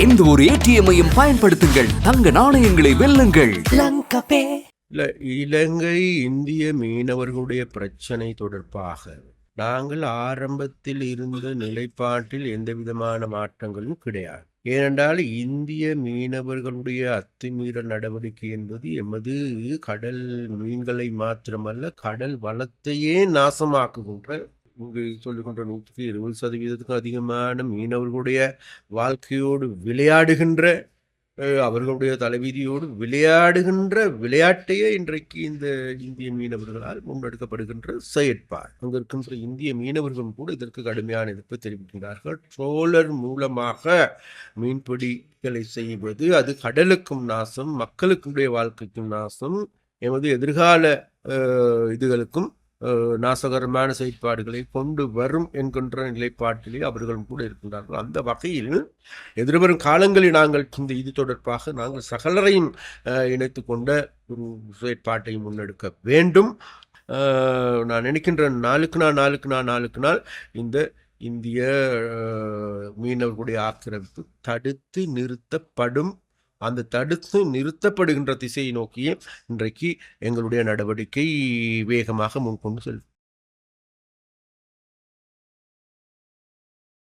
எந்த ஒரு ஏடிஎம்மையும் பயன்படுத்துங்கள். தங்க நாணயங்களை வெல்லுங்கள். இல்ல இலங்கை இந்திய மீனவர்களுடைய பிரச்சனை தொடர்பாக நாங்கள் ஆரம்பத்தில் இருந்த நிலைப்பாட்டில் எந்த விதமான மாற்றங்களும் கிடையாது. ஏனென்றால் இந்திய மீனவர்களுடைய அத்துமீறல் நடவடிக்கை என்பது எமது கடல் மீன்களை மாத்திரமல்ல கடல் வளத்தையே நாசமாக்குகின்ற இங்கு சொல்லுகின்ற நூற்றுக்கு இருபது சதவீதத்துக்கும் அதிகமான மீனவர்களுடைய வாழ்க்கையோடு விளையாடுகின்ற அவர்களுடைய தலைவிதியோடு விளையாடுகின்ற விளையாட்டையே இன்றைக்கு இந்த இந்திய மீனவர்களால் முன்னெடுக்கப்படுகின்ற செயற்பாடு. அங்கு இருக்கின்ற இந்திய மீனவர்களும் கூட இதற்கு கடுமையான எதிர்ப்பு தெரிவிக்கின்றார்கள் ட்ரோலர் மூலமாக மீன்பிடிகளை செய்வது அது கடலுக்கும் நாசம் மக்களுக்குடைய வாழ்க்கைக்கும் நாசம் எமது எதிர்கால இதுகளுக்கும் நாசகரமான செயற்பாடுகளை கொண்டு வரும் என்கின்ற நிலைப்பாட்டிலே அவர்களும் கூட இருக்கின்றார்கள். அந்த வகையில் எதிர்வரும் காலங்களில் நாங்கள் இந்த இது தொடர்பாக நாங்கள் சகலரையும் இணைத்து கொண்ட ஒரு செயற்பாட்டை முன்னெடுக்க வேண்டும். நான் நினைக்கின்ற நாளுக்கு நாள் நாளுக்கு நாள் நாளுக்கு நாள் இந்த இந்திய மீனவர்களுடைய ஆக்கிரமிப்பு தடுத்து நிறுத்தப்படும் அந்த தடுத்து நிறுத்தப்படுகின்ற திசையை நோக்கியே இன்றைக்கு எங்களுடைய நடவடிக்கை வேகமாக முன்கொண்டு செல்லும்